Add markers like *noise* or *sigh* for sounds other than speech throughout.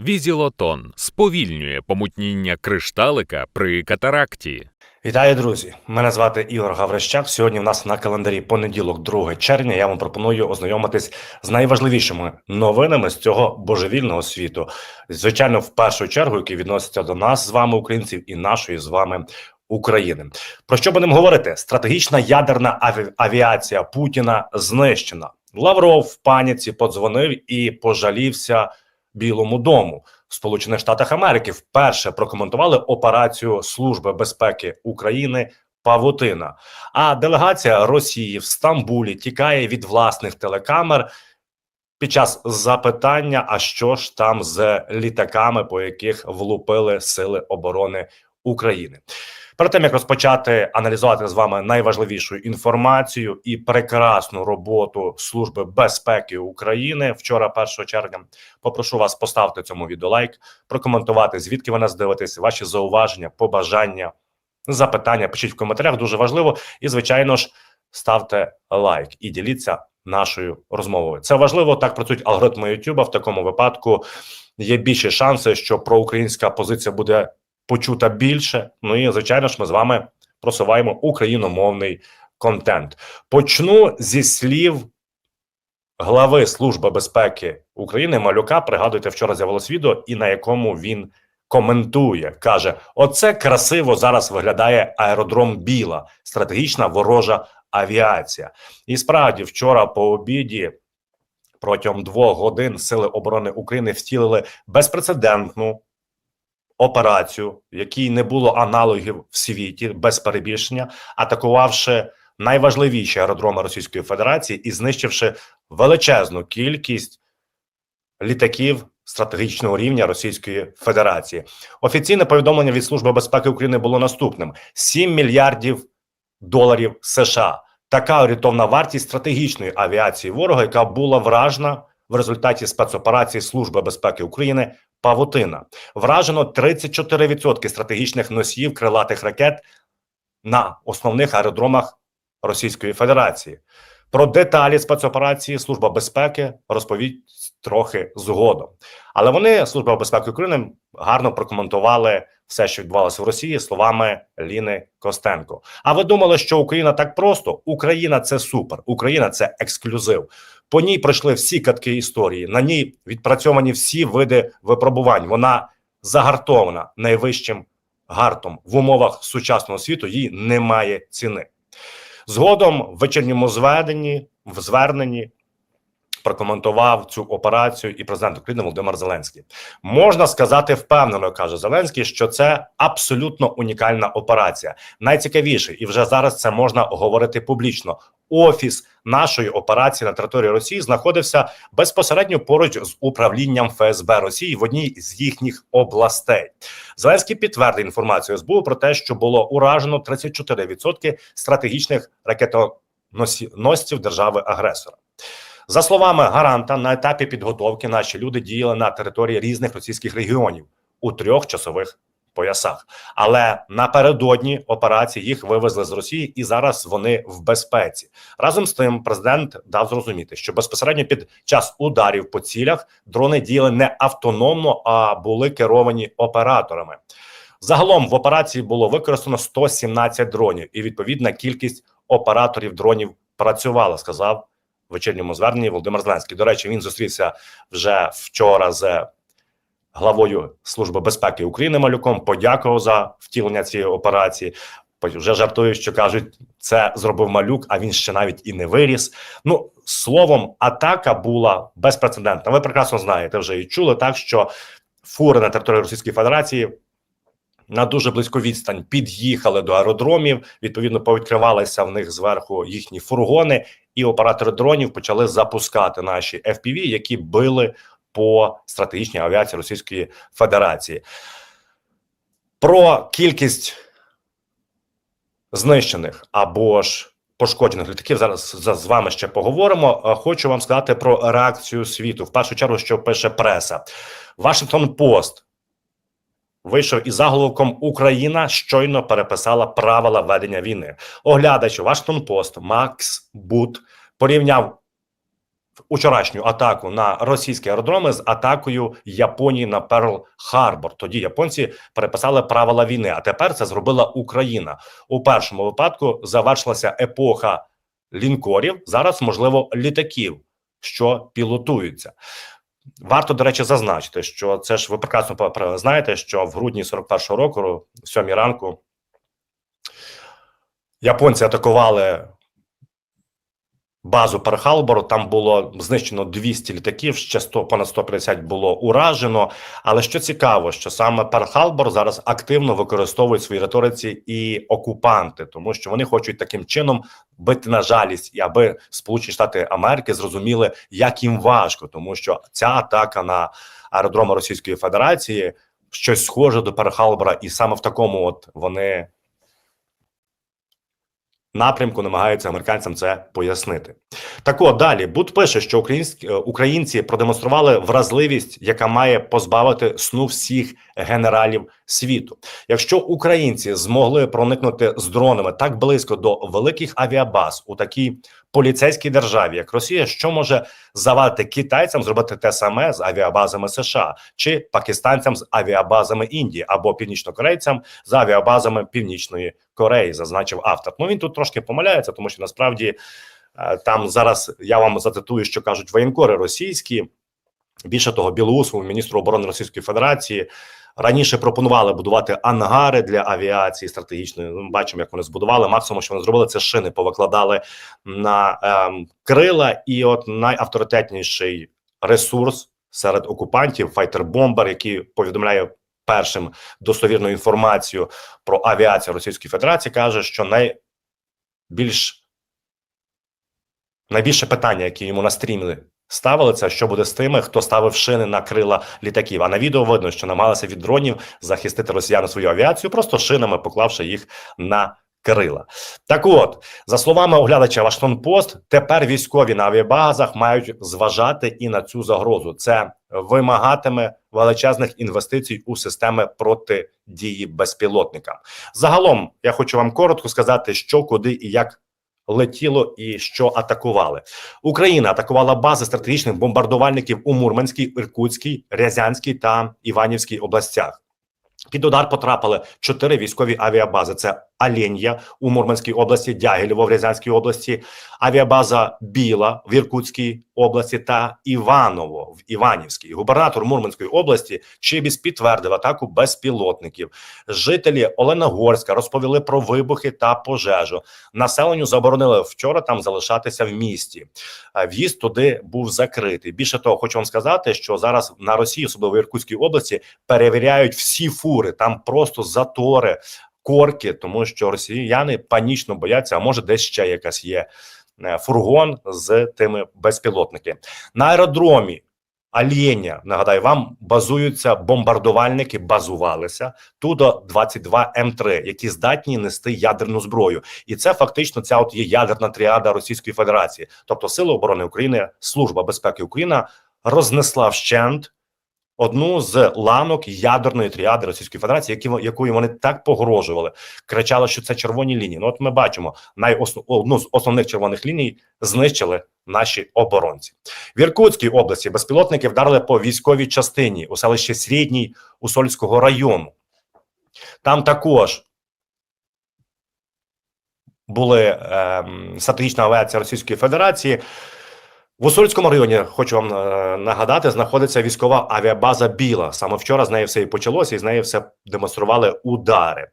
Візілотон сповільнює помутніння кришталика при катаракті. Вітаю, друзі! Мене звати Ігор Гаврищак. Сьогодні в нас на календарі понеділок, 2 червня. Я вам пропоную ознайомитись з найважливішими новинами з цього божевільного світу. Звичайно, в першу чергу, які відносяться до нас з вами, українців, і нашої з вами України. Про що будемо говорити? Стратегічна ядерна аві- авіація Путіна знищена. Лавров в паніці подзвонив і пожалівся Білому дому. В Сполучених Штатах Америки вперше прокоментували операцію Служби безпеки України Павутина. А делегація Росії в Стамбулі тікає від власних телекамер під час запитання: а що ж там з літаками, по яких влупили сили оборони України. Перед тим як розпочати аналізувати з вами найважливішу інформацію і прекрасну роботу Служби безпеки України вчора, 1 червня, попрошу вас поставити цьому відео лайк, прокоментувати, звідки ви нас дивитесь, ваші зауваження, побажання, запитання. Пишіть в коментарях, дуже важливо. І, звичайно ж, ставте лайк і діліться нашою розмовою. Це важливо. Так працюють алгоритми YouTube. В такому випадку є більші шанси, що проукраїнська позиція буде почута більше. Ну і звичайно ж, ми з вами просуваємо україномовний контент. Почну зі слів глави Служби безпеки України Малюка. Пригадуйте, вчора з'явилось відео, і на якому він коментує, каже: Оце красиво зараз виглядає аеродром Біла, стратегічна ворожа авіація. І справді, вчора по обіді. Протягом двох годин Сили оборони України втілили безпрецедентну операцію, якій не було аналогів в світі без перебільшення, атакувавши найважливіші аеродроми Російської Федерації і знищивши величезну кількість літаків стратегічного рівня Російської Федерації. Офіційне повідомлення від Служби безпеки України було наступним: 7 мільярдів доларів США. Така орієнтовна вартість стратегічної авіації ворога, яка була вражена в результаті спецоперації Служби безпеки України Павутина. Вражено 34% стратегічних носіїв крилатих ракет на основних аеродромах Російської Федерації. Про деталі спецоперації Служба безпеки розповість трохи згодом. Але вони, Служба безпеки України, гарно прокоментували все, що відбувалося в Росії, словами Ліни Костенко. А ви думали, що Україна так просто? Україна це супер, Україна це ексклюзив. По ній пройшли всі катки історії. На ній відпрацьовані всі види випробувань. Вона загартована найвищим гартом в умовах сучасного світу. Їй немає ціни. Згодом в вечірньому зведенні в зверненні прокоментував цю операцію і президент України Володимир Зеленський. Можна сказати впевнено, каже Зеленський, що це абсолютно унікальна операція. Найцікавіше, і вже зараз це можна говорити публічно. Офіс нашої операції на території Росії знаходився безпосередньо поруч з управлінням ФСБ Росії в одній з їхніх областей. Зеленський підтвердив інформацію СБУ про те, що було уражено 34% стратегічних ракетоносців держави-агресора. За словами гаранта, на етапі підготовки наші люди діяли на території різних російських регіонів у трьох часових поясах. Але напередодні операції їх вивезли з Росії, і зараз вони в безпеці. Разом з тим, президент дав зрозуміти, що безпосередньо під час ударів по цілях дрони діяли не автономно, а були керовані операторами. Загалом в операції було використано 117 дронів, і відповідна кількість операторів дронів працювала, сказав вечірньому зверненні Володимир Зеленський. До речі, він зустрівся вже вчора з главою Служби безпеки України Малюком. Подякував за втілення цієї операції. Вже жартують, що кажуть, це зробив малюк, а він ще навіть і не виріс. Ну словом, атака була безпрецедентна. Ви прекрасно знаєте, вже і чули так, що фури на території Російської Федерації на дуже близьку відстань під'їхали до аеродромів. Відповідно, повідкривалися в них зверху їхні фургони, і оператори дронів почали запускати наші FPV, які били по стратегічній авіації Російської Федерації. Про кількість знищених або ж пошкоджених літаків зараз з вами ще поговоримо. Е, Хочу вам сказати про реакцію світу. В першу чергу, що пише преса. Вашингтон Пост вийшов із заголовком Україна щойно переписала правила ведення війни. Оглядач Вашингтон Пост Макс Бут порівняв Учорашню атаку на російські аеродроми з атакою Японії на Перл Харбор. Тоді японці переписали правила війни. А тепер це зробила Україна. У першому випадку завершилася епоха лінкорів. Зараз можливо літаків, що пілотуються. Варто, до речі, зазначити, що це ж ви прекрасно знаєте, що в грудні 41-го року, в сьомій ранку, японці атакували базу Перхалбору. Там було знищено 200 літаків, ще 100, понад 150 було уражено. Але що цікаво, що саме Перхалбор зараз активно використовують в своїй риториці і окупанти, тому що вони хочуть таким чином бити на жалість, і аби Сполучені Штати Америки зрозуміли, як їм важко, тому що ця атака на аеродроми Російської Федерації щось схоже до Перхалбора, і саме в такому от вони напрямку намагаються американцям це пояснити. Так от далі Буд пише, що українські е, українці продемонстрували вразливість, яка має позбавити сну всіх генералів світу. Якщо українці змогли проникнути з дронами так близько до великих авіабаз у такій поліцейській державі, як Росія, що може завадити китайцям зробити те саме з авіабазами США чи пакистанцям з авіабазами Індії або північнокорейцям з авіабазами Північної Кореї, зазначив автор. Ну він тут трошки помиляється, тому що насправді е, там зараз я вам зацитую, що кажуть воєнкори російські. Більше того, Білоусову, міністру оборони Російської Федерації, раніше пропонували будувати ангари для авіації стратегічної. Ну, Ми бачимо, як вони збудували. Максимум, що вони зробили, це шини повикладали на ем, крила. І от найавторитетніший ресурс серед окупантів файтер-бомбер, який повідомляє першим достовірну інформацію про авіацію Російської Федерації, каже, що найбільш найбільше питання, яке йому на стрімі ставили, це що буде з тими, хто ставив шини на крила літаків. А на відео видно, що намагалися від дронів захистити росіяни свою авіацію, просто шинами поклавши їх на крила. Так от, за словами оглядача Вашингтон Пост, тепер військові на авіабазах мають зважати і на цю загрозу. Це вимагатиме величезних інвестицій у системи протидії безпілотникам. Загалом я хочу вам коротко сказати, що куди і як летіло і що атакували. Україна атакувала бази стратегічних бомбардувальників у Мурманській, Іркутській, Рязанській та Іванівській областях. Під удар потрапили чотири військові авіабази: це Аленья у Мурманській області, Дягілєво в Рязанській області, авіабаза Біла в Іркутській області та Іваново в Іванівській. Губернатор Мурманської області Чибіс підтвердив атаку безпілотників. Жителі Оленогорська розповіли про вибухи та пожежу. Населенню заборонили вчора там залишатися в місті. В'їзд туди був закритий. Більше того, хочу вам сказати, що зараз на Росії, особливо в Іркутській області, перевіряють всі фури. Там просто затори, корки, тому що росіяни панічно бояться, а може десь ще якась є е, фургон з тими безпілотники на аеродромі. Альєня, нагадаю вам, базуються бомбардувальники, базувалися тудо 22 М3, які здатні нести ядерну зброю, і це фактично ця от є ядерна тріада Російської Федерації. Тобто, Сили оборони України, Служба безпеки Україна рознесла вщент одну з ланок ядерної тріади Російської Федерації, які якою вони так погрожували, кричали, що це червоні лінії. Ну, от ми бачимо, найосно, одну з основних червоних ліній знищили наші оборонці. В Іркутській області безпілотники вдарили по військовій частині у селищі Срідній Усольського району. Там також були ем, стратегічна авіація Російської Федерації. В Усольському районі хочу вам е, нагадати, знаходиться військова авіабаза Біла. Саме вчора з неї все і почалося, і з неї все демонстрували удари.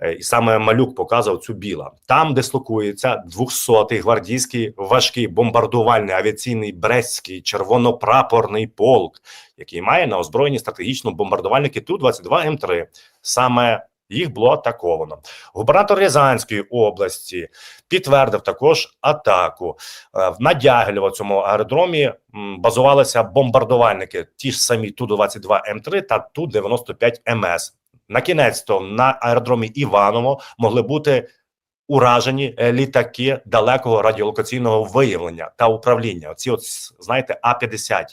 Е, І саме малюк показував цю біла. Там дислокується 200-й гвардійський важкий бомбардувальний авіаційний Брестський червонопрапорний полк, який має на озброєнні стратегічно бомбардувальники Ту-22 М3. Саме їх було атаковано. Губернатор Рязанської області підтвердив також атаку. Е, На Дягілєво цьому аеродромі базувалися бомбардувальники, ті ж самі Ту-22 М3 та Ту-95 МС. На кінець то на аеродромі Іваново могли бути уражені е, літаки далекого радіолокаційного виявлення та управління. Оці, от знаєте, А-50.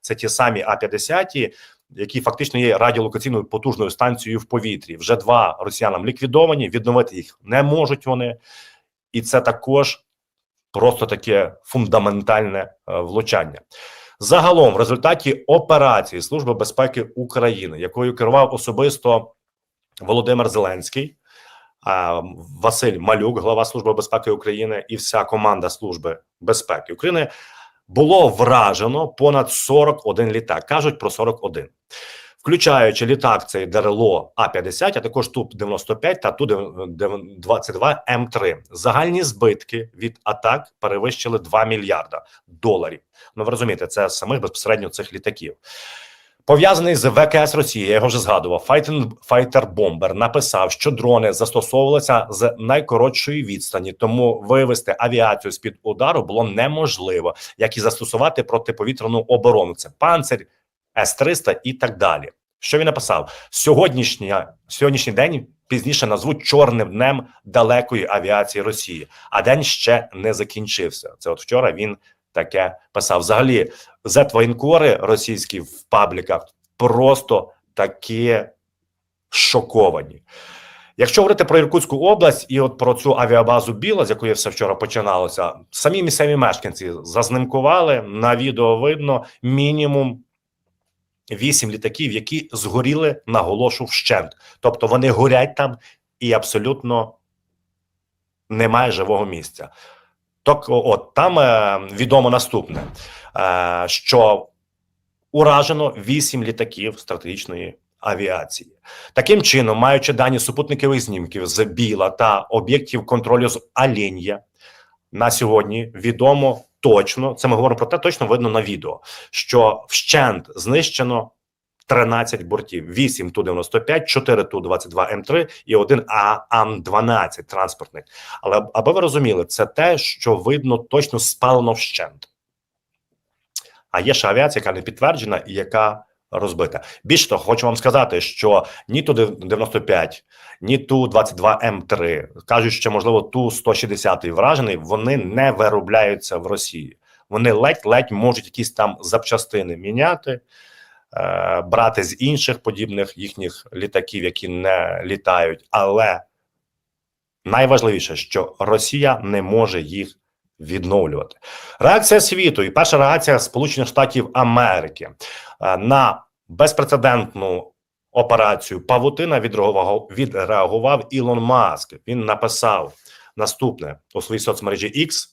Це ті самі А-50, які фактично є радіолокаційною потужною станцією в повітрі. Вже два росіянам ліквідовані, відновити їх не можуть вони, і це також просто таке фундаментальне е, влучання. Загалом, в результаті операції Служби безпеки України, якою керував особисто Володимир Зеленський, Василь Малюк, глава Служби безпеки України, і вся команда Служби безпеки України, було вражено понад 41 літак. кажуть про 41. Включаючи літак, цей ДРЛО А-50, а також Ту-95 та Ту-22 М3. Загальні збитки від атак перевищили 2 мільярда доларів. Ну ви розумієте, це самих безпосередньо цих літаків. Пов'язаний з ВКС Росії, я його вже згадував. Файтер Бомбер написав, що дрони застосовувалися з найкоротшої відстані, тому вивести авіацію з під удару було неможливо, як і застосувати протиповітряну оборону. Це панцир, С-300 і так далі. Що він написав? Сьогоднішня сьогоднішній день пізніше назвуть чорним днем далекої авіації Росії, а день ще не закінчився. Це от вчора він таке писав. Взагалі, зет-воєнкори російські в пабліках просто такі шоковані. Якщо говорити про Іркутську область і от про цю авіабазу Біла, з якої все вчора починалося, самі місцеві мешканці зазнимкували на відео видно мінімум вісім літаків, які згоріли наголошу вщент. Тобто вони горять там і абсолютно немає живого місця. Так, от там е, відомо наступне, е, що уражено вісім літаків стратегічної авіації. Таким чином, маючи дані супутникових знімків з Біла та об'єктів контролю з Алін'я, на сьогодні відомо точно, це ми говоримо про те, точно видно на відео, що вщент знищено 13 бортів, 8 Ту-95, 4 Ту-22М3 і 1 ААМ-12 транспортний. Але аби ви розуміли, це те, що видно точно спалено вщент. А є ще авіація, яка не підтверджена і яка розбита. Більше того, хочу вам сказати, що ні Ту-95, ні Ту-22М3, кажуть, що, можливо, Ту-160 вражений, вони не виробляються в Росії. Вони ледь-ледь можуть якісь там запчастини міняти, брати з інших подібних їхніх літаків, які не літають. Але найважливіше, що Росія не може їх відновлювати. Реакція світу і перша реакція Сполучених Штатів Америки е, на безпрецедентну операцію Павутина відреагував, відреагував Ілон Маск. Він написав наступне у своїй соцмережі X,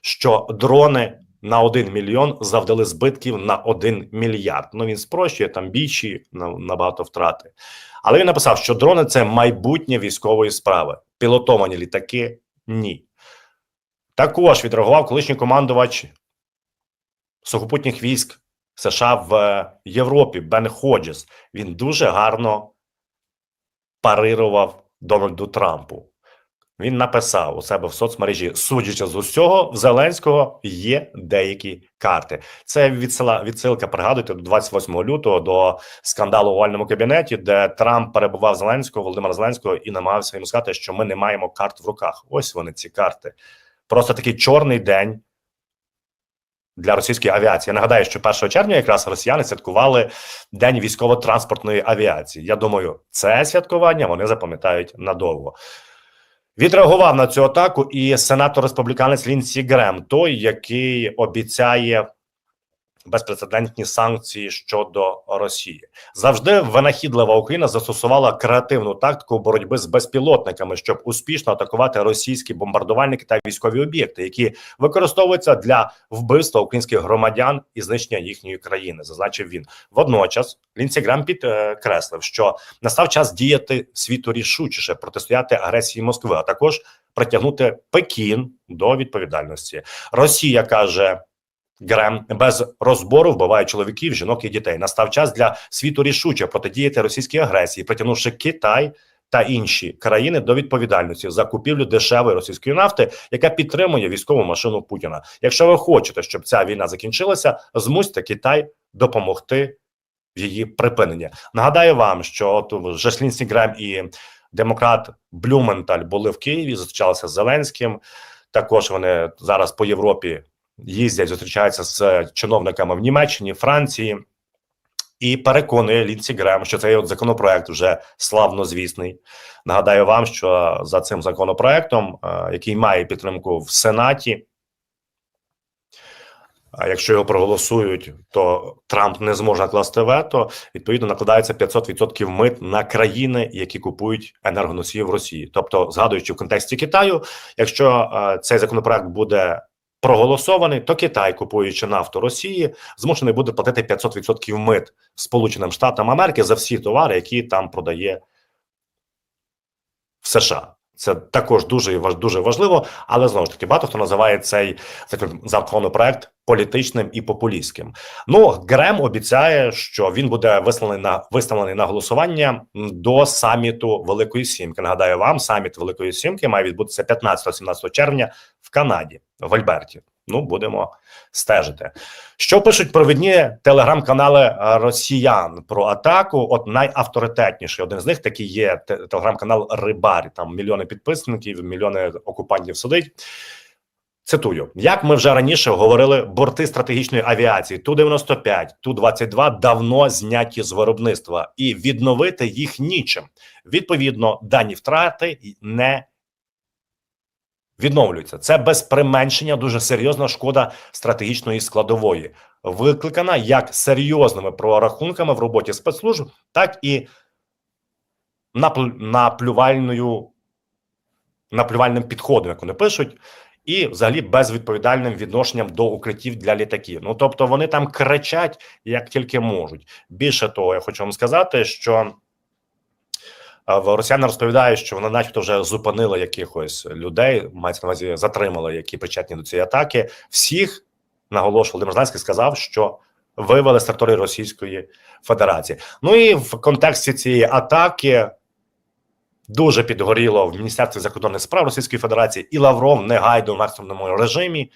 що дрони на 1 мільйон завдали збитків на 1 мільярд. Ну він спрощує там більші набагато втрати. Але він написав, що дрони це майбутнє військової справи. Пілотовані літаки ні. Також відреагував колишній командувач сухопутніх військ США в Європі Бен Ходжес. Він дуже гарно парирував Дональду Трампу. Він написав у себе в соцмережі, судячи з усього, в Зеленського є деякі карти. Це відсила відсилка. Пригадуйте до 28 лютого до скандалу у овальному кабінеті, де Трамп перебував Зеленського, Володимира Зеленського і намагався йому сказати, що ми не маємо карт в руках. Ось вони ці карти. Просто такий чорний день для російської авіації. Я нагадаю, що 1 червня якраз росіяни святкували День військово-транспортної авіації. Я думаю, це святкування вони запам'ятають надовго. Відреагував на цю атаку і сенатор республіканець Лінсі Грем, той, який обіцяє безпрецедентні санкції щодо Росії. Завжди винахідлива Україна застосувала креативну тактику боротьби з безпілотниками, щоб успішно атакувати російські бомбардувальники та військові об'єкти, які використовуються для вбивства українських громадян і знищення їхньої країни. Зазначив він. Водночас Лінсі підкреслив, що настав час діяти світу рішучіше протистояти агресії Москви, а також притягнути Пекін до відповідальності. Росія каже. Грем без розбору вбиває чоловіків, жінок і дітей. Настав час для світу рішуче протидіяти російській агресії, притягнувши Китай та інші країни до відповідальності за купівлю дешевої російської нафти, яка підтримує військову машину Путіна. Якщо ви хочете, щоб ця війна закінчилася, змусьте Китай допомогти в її припиненні. Нагадаю вам, що от вже Лінсі і демократ Блюменталь були в Києві, зустрічалися з Зеленським. Також вони зараз по Європі їздять, зустрічаються з чиновниками в Німеччині, Франції. і переконує Лінсі Грем, що цей от законопроект вже славнозвісний. Нагадаю вам, що за цим законопроектом, е, який має підтримку в Сенаті, а якщо його проголосують, то Трамп не зможе накласти вето. Відповідно, накладається 500% мит на країни, які купують енергоносії в Росії. Тобто, згадуючи в контексті Китаю, якщо е, цей законопроект буде проголосований, то Китай, купуючи нафту Росії, змушений буде платити 500% мит Сполученим Штатам Америки за всі товари, які там продає в США. Це також дуже дуже важливо, але знову ж таки багато хто називає цей закон- законопроект політичним і популістським. Ну Грем обіцяє, що він буде висланий на виставлений на голосування до саміту Великої Сімки. Нагадаю вам, саміт Великої Сімки має відбутися 15-17 червня Канаді, в Альберті. Ну, будемо стежити. Що пишуть провідні телеграм-канали е, росіян про атаку? От найавторитетніший один з них такий є телеграм-канал Рибарі. Там мільйони підписників, мільйони окупантів сидить. Цитую, як ми вже раніше говорили, борти стратегічної авіації Ту 95 Ту 22 давно зняті з виробництва, і відновити їх нічим. Відповідно, дані втрати не відновлюються. Це без применшення дуже серйозна шкода стратегічної складової, викликана як серйозними прорахунками в роботі спецслужб, так і наплю- наплювальною наплювальним підходом, як вони пишуть, і взагалі безвідповідальним відношенням до укриттів для літаків. Ну тобто вони там кричать як тільки можуть. Більше того, я хочу вам сказати, що росіяни розповідають, що вони, начебто, вже зупинили якихось людей, мається на увазі затримали, які причетні до цієї атаки. Всіх наголошував Володимир Зеленський сказав, що вивели з території Російської Федерації. Ну і в контексті цієї атаки дуже підгоріло в Міністерстві закордонних справ Російської Федерації, і Лавров негайно в екстреному режимі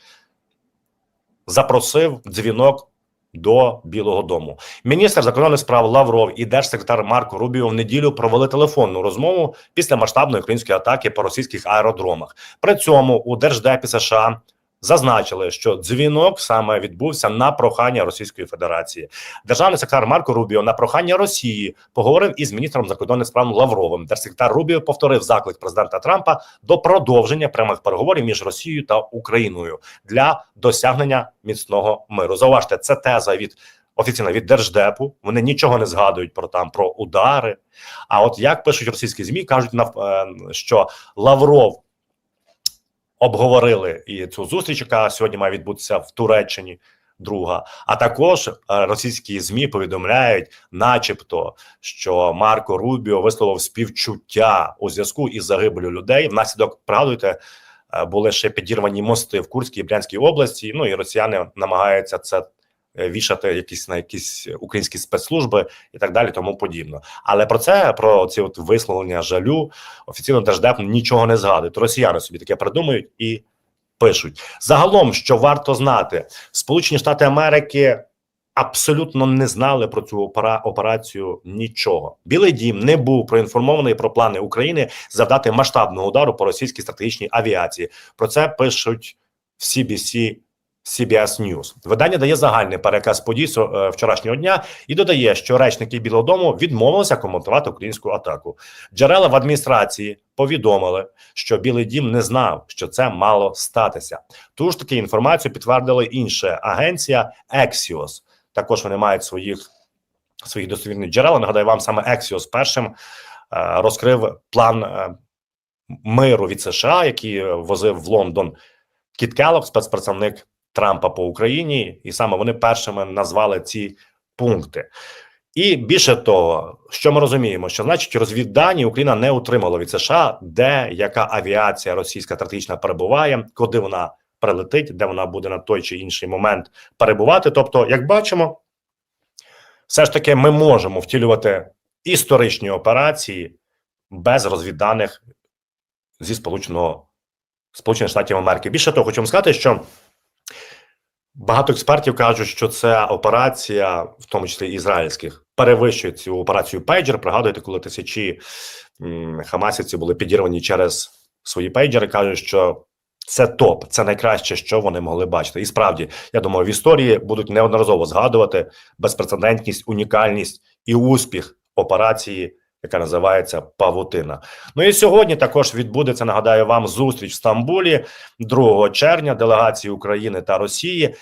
запросив дзвінок до Білого Дому. Міністр закордонних справ Лавров і держсекретар Марко Рубіо в неділю провели телефонну розмову після масштабної української атаки по російських аеродромах. При цьому у Держдепі США зазначили, що дзвінок саме відбувся на прохання Російської Федерації. Державний секретар Марко Рубіо на прохання Росії поговорив із міністром закордонних справ Лавровим. Держсекретар Рубіо повторив заклик президента Трампа до продовження прямих переговорів між Росією та Україною для досягнення міцного миру. Зауважте, це теза від офіційно від держдепу. Вони нічого не згадують про там про удари. А от як пишуть російські змі, кажуть е, що Лавров обговорили і цю зустріч, яка сьогодні має відбутися в Туреччині. Друга, а також е, російські змі повідомляють, начебто, що Марко Рубіо висловив співчуття у зв'язку із загибелю людей. Внаслідок пригадуйте, е, були ще підірвані мости в Курській і Брянській області. Ну і росіяни намагаються це вішати якісь на якісь українські спецслужби і так далі, тому подібно. Але про це про ці от висловлення жалю офіційно держдеп нічого не згадує. Росіяни собі таке придумують і пишуть. Загалом, що варто знати, Сполучені Штати Америки. Абсолютно не знали про цю опера- операцію нічого. Білий дім не був проінформований про плани України завдати масштабного удару по російській стратегічній авіації. Про це пишуть в CBC CBS News. Видання дає загальний переказ подій со- е, вчорашнього дня і додає, що речники Білого Дому відмовилися коментувати українську атаку. Джерела в адміністрації повідомили, що Білий Дім не знав, що це мало статися. Ту ж таки інформацію підтвердила інша агенція Axios. Також вони мають своїх своїх достовірних джерел. Нагадаю вам саме Axios першим е, розкрив план е, миру від США, який возив в Лондон Кіт Келлог, спецпредставник Трампа по Україні, і саме вони першими назвали ці пункти. І більше того, що ми розуміємо, що значить розвіддані Україна не отримала від США, де яка авіація російська стратегічна перебуває, куди вона прилетить, де вона буде на той чи інший момент перебувати. Тобто, як бачимо, все ж таки ми можемо втілювати історичні операції без розвідданих зі сполученого Сполучених Штатів Америки. Більше того, хочу вам сказати, що багато експертів кажуть, що ця операція, в тому числі ізраїльських, перевищує цю операцію Пейджер. Пригадуєте, коли тисячі хамасівців були підірвані через свої пейджери, кажуть, що Це топ, це найкраще, що вони могли бачити. І справді, я думаю, в історії будуть неодноразово згадувати безпрецедентність, унікальність і успіх операції, яка називається Павутина. Ну і сьогодні також відбудеться. Нагадаю вам зустріч в Стамбулі 2 червня делегації України та Росії.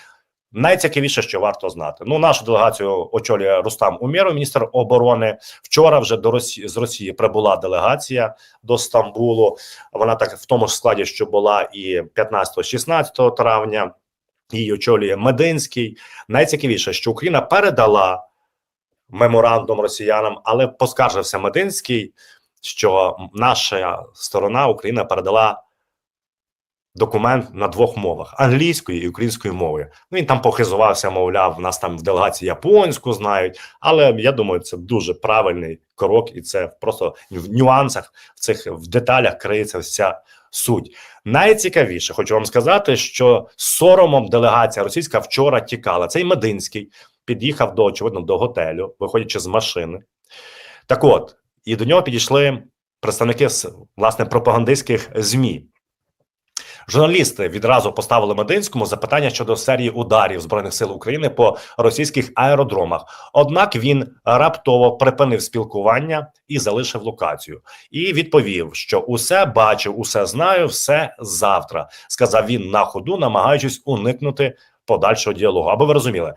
Найцікавіше, що варто знати. Ну, нашу делегацію очолює Рустам Умєров, міністр оборони. Вчора вже до Росії з Росії прибула делегація до Стамбулу. Вона так в тому ж складі, що була і 15-16 травня. Її очолює Мединський. Найцікавіше, що Україна передала меморандум росіянам, але поскаржився Мединський, що наша сторона Україна передала документ на двох мовах англійською і українською мовою. Ну він там похизувався, мовляв, в нас там в делегації японську знають. Але я думаю, це дуже правильний крок, і це просто в нюансах, в цих в деталях криється вся суть. Найцікавіше, хочу вам сказати, що соромом делегація російська вчора тікала. Цей Мединський під'їхав до очевидно до готелю, виходячи з машини. Так от, і до нього підійшли представники власне пропагандистських змі. Журналісти відразу поставили Мединському запитання щодо серії ударів збройних сил України по російських аеродромах. Однак він раптово припинив спілкування і залишив локацію. І відповів, що усе бачив, усе знаю, все завтра. Сказав він на ходу, намагаючись уникнути подальшого діалогу. Аби ви розуміли.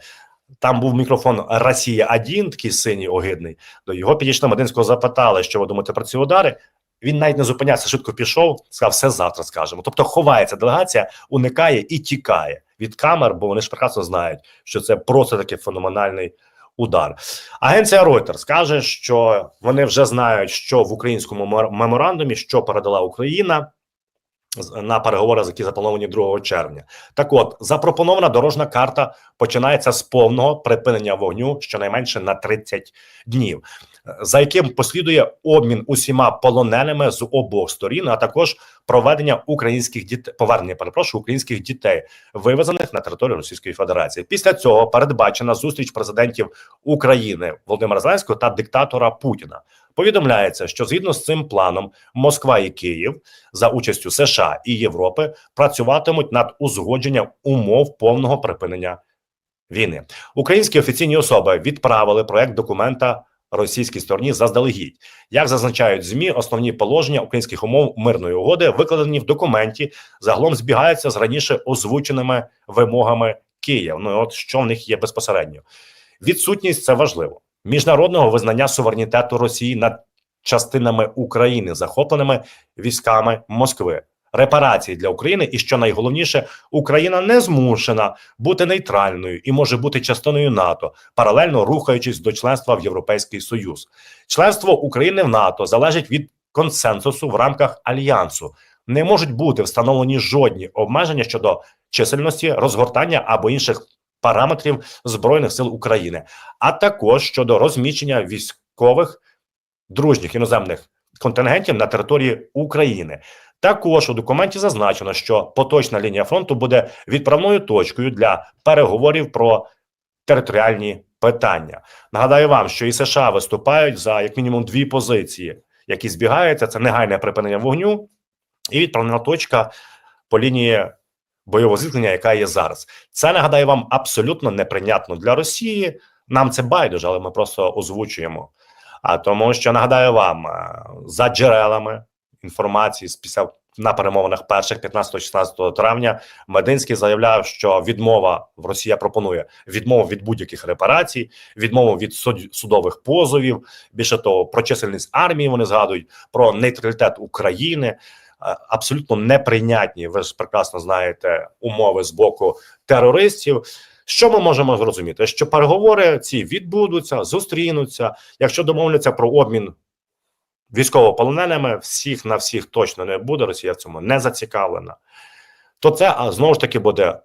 Там був мікрофон Росія 1 такий синій огидний. До його підійшли Мединського, запитали, що ви думаєте про ці удари. Він навіть не зупинявся, швидко пішов, сказав, все завтра скажемо. Тобто ховається делегація, уникає і тікає від камер, бо вони ж прекрасно знають, що це просто такий феноменальний удар. Агенція Reuters каже, що вони вже знають, що в українському меморандумі що передала Україна на переговори, які заплановані 2 червня. Так, от запропонована дорожна карта починається з повного припинення вогню щонайменше на 30 днів за яким послідує обмін усіма полоненими з обох сторін, а також проведення українських дітей повернення, перепрошую, українських дітей, вивезених на територію Російської Федерації. Після цього передбачена зустріч президентів України Володимира Зеленського та диктатора Путіна. Повідомляється, що згідно з цим планом Москва і Київ за участю США і Європи працюватимуть над узгодженням умов повного припинення війни. Українські офіційні особи відправили проект документа російській стороні заздалегідь. Як зазначають змі, основні положення українських умов мирної угоди, викладені в документі, загалом збігаються з раніше озвученими вимогами Києва. Ну от що в них є безпосередньо. Відсутність це важливо міжнародного визнання суверенітету Росії над частинами України, захопленими військами Москви репарації для України, і що найголовніше, Україна не змушена бути нейтральною і може бути частиною НАТО, паралельно рухаючись до членства в Європейський Союз. Членство України в НАТО залежить від консенсусу в рамках альянсу. Не можуть бути встановлені жодні обмеження щодо чисельності, розгортання або інших параметрів збройних сил України, а також щодо розміщення військових дружніх іноземних контингентів на території України. Також у документі зазначено, що поточна лінія фронту буде відправною точкою для переговорів про територіальні питання. Нагадаю вам, що і США виступають за як мінімум дві позиції, які збігаються: це негайне припинення вогню і відправна точка по лінії бойового зіткнення, яка є зараз. Це нагадаю вам абсолютно неприйнятно для Росії. Нам це байдуже, але ми просто озвучуємо. А тому, що нагадаю вам за джерелами інформації з після на перемовинах перших 15-16 травня Мединський заявляв, що відмова в Росія пропонує відмову від будь-яких репарацій, відмову від судових позовів. Більше того, про чисельність армії вони згадують про нейтралітет України. Е, абсолютно неприйнятні, ви ж прекрасно знаєте умови з боку терористів. Що ми можемо зрозуміти? Що переговори ці відбудуться, зустрінуться. Якщо домовляться про обмін військовополоненими, всіх на всіх точно не буде. Росія в цьому не зацікавлена. То це знову ж таки буде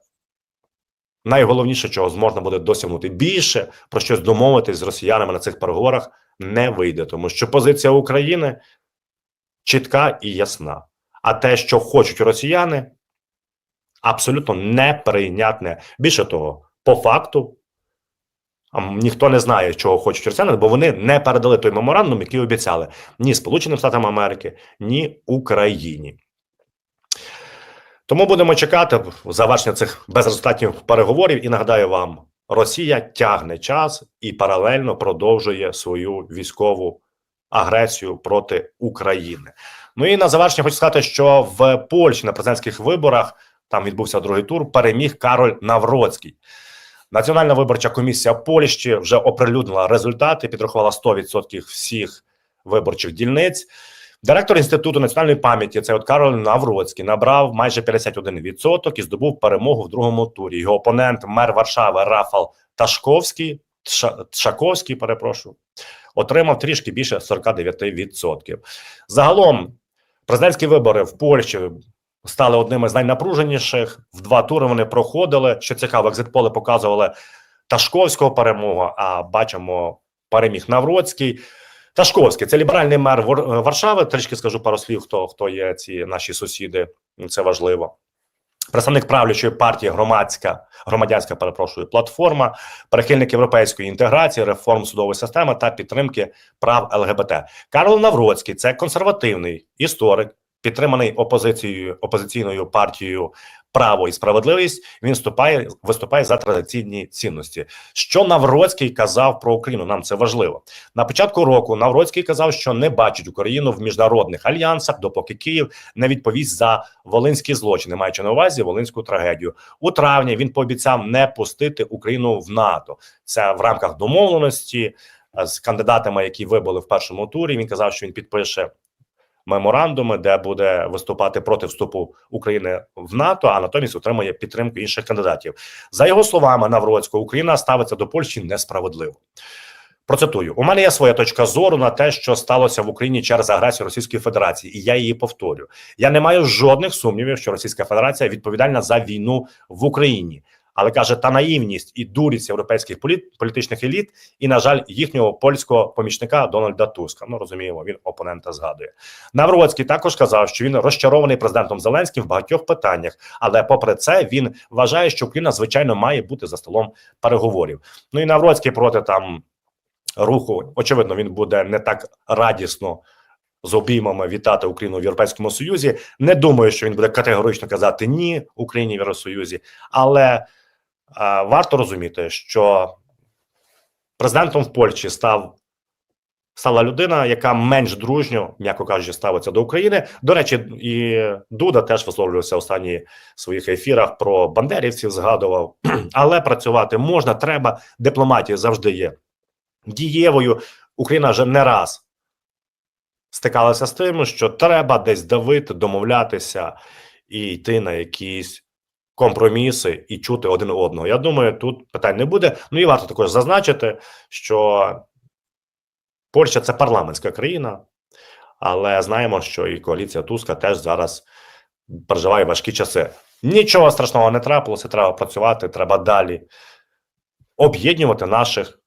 найголовніше, чого зможна буде досягнути більше про щось домовитись з росіянами на цих переговорах не вийде, тому що позиція України чітка і ясна. А те, що хочуть росіяни, абсолютно неприйнятне. Більше того, по факту Ніхто не знає, чого хочуть росіяни, бо вони не передали той меморандум, який обіцяли ні Сполученим Штатам Америки, ні Україні. Тому будемо чекати завершення цих безрезультатних переговорів. І нагадаю вам, Росія тягне час і паралельно продовжує свою військову агресію проти України. Ну і на завершення хочу сказати, що в Польщі на президентських виборах там відбувся другий тур. Переміг Кароль Навроцький. Національна виборча комісія Польщі вже оприлюднила результати, підрахувала 100% всіх виборчих дільниць. Директор інституту національної пам'яті, це от Кароль Навроцький, набрав майже 51% і здобув перемогу в другому турі. Його опонент, мер Варшави Рафал Ташковський, Тша- Тшаковський, перепрошую, отримав трішки більше 49%. Загалом президентські вибори в Польщі стали одними з найнапруженіших. В два тури вони проходили. Що цікаво, екзитполи показували Ташковського перемогу, а бачимо переміг Навроцький. Ташковський це ліберальний мер Варшави. Трішки скажу пару слів, хто, хто є ці наші сусіди. Це важливо. Представник правлячої партії громадська громадянська перепрошую платформа, прихильник європейської інтеграції, реформ судової системи та підтримки прав ЛГБТ. Карл Навроцький це консервативний історик, підтриманий опозицією опозиційною партією Право і справедливість. Він вступає виступає за традиційні цінності. Що Навроцький казав про Україну? Нам це важливо. На початку року Навроцький казав, що не бачить Україну в міжнародних альянсах, допоки Київ не відповість за волинські злочини, маючи на увазі волинську трагедію. У травні він пообіцяв не пустити Україну в НАТО. Це в рамках домовленості з кандидатами, які вибули в першому турі. Він казав, що він підпише меморандуми, де буде виступати проти вступу України в НАТО, а натомість отримає підтримку інших кандидатів. За його словами, Навроцького Україна ставиться до Польщі несправедливо. Процитую: у мене є своя точка зору на те, що сталося в Україні через агресію Російської Федерації, і я її повторю. Я не маю жодних сумнівів, що Російська Федерація відповідальна за війну в Україні. Але каже, та наївність і дурість європейських політ, політичних еліт, і на жаль, їхнього польського помічника Дональда Туска. Ну розуміємо, він опонента згадує. Навроцький також казав, що він розчарований президентом Зеленським в багатьох питаннях, але попри це він вважає, що Україна звичайно має бути за столом переговорів. Ну і Навроцький проти там руху. Очевидно, він буде не так радісно. З обіймами вітати Україну в Європейському Союзі. Не думаю, що він буде категорично казати ні Україні в Євросоюзі, але варто розуміти, що президентом в Польщі став стала людина, яка менш дружньо, м'яко кажучи, ставиться до України. До речі, і Дуда теж висловлювався в останніх своїх ефірах про бандерівців, згадував. *clears throat* Але працювати можна, треба. Дипломатія завжди є дієвою. Україна вже не раз стикалася з тим, що треба десь давити, домовлятися і йти на якісь компроміси і чути один одного. Я думаю, тут питань не буде. Ну і варто також зазначити, що Польща це парламентська країна, але знаємо, що і коаліція Туска теж зараз переживає важкі часи. Нічого страшного не трапилося, треба працювати, треба далі об'єднувати наших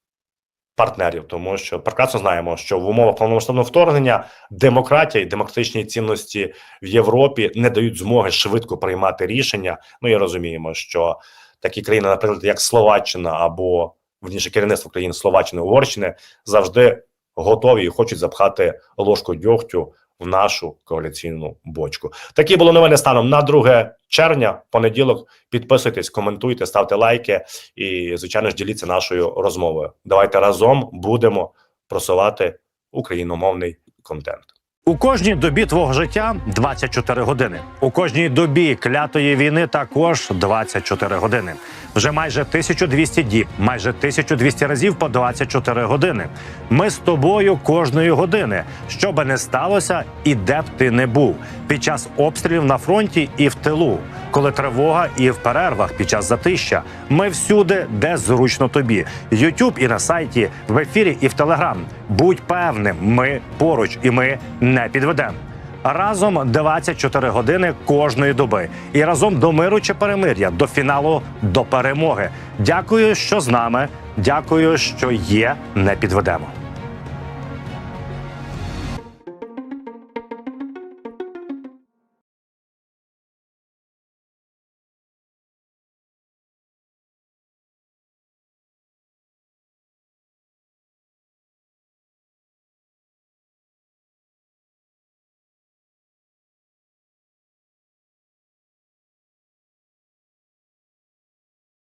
партнерів, тому що прекрасно знаємо, що в умовах повномасштабного вторгнення демократія і демократичні цінності в Європі не дають змоги швидко приймати рішення. Ну і розуміємо, що такі країни, наприклад, як Словаччина або верніше керівництво країн Словаччини Угорщини, завжди готові і хочуть запхати ложку дьогтю в нашу коаліційну бочку. Такі були новини станом на 2 червня, понеділок. Підписуйтесь, коментуйте, ставте лайки і, звичайно ж, діліться нашою розмовою. Давайте разом будемо просувати україномовний контент. У кожній добі твого життя 24 години. У кожній добі клятої війни також 24 години. Вже майже 1200 діб, майже 1200 разів по 24 години. Ми з тобою кожної години, що би не сталося, і де б ти не був під час обстрілів на фронті і в тилу, коли тривога і в перервах під час затища. Ми всюди, де зручно тобі. Ютуб і на сайті, в ефірі і в Телеграм. Будь певним, ми поруч і ми не підведемо. Разом 24 години кожної доби і разом до миру чи перемир'я, до фіналу, до перемоги. Дякую, що з нами. Дякую, що є. Не підведемо.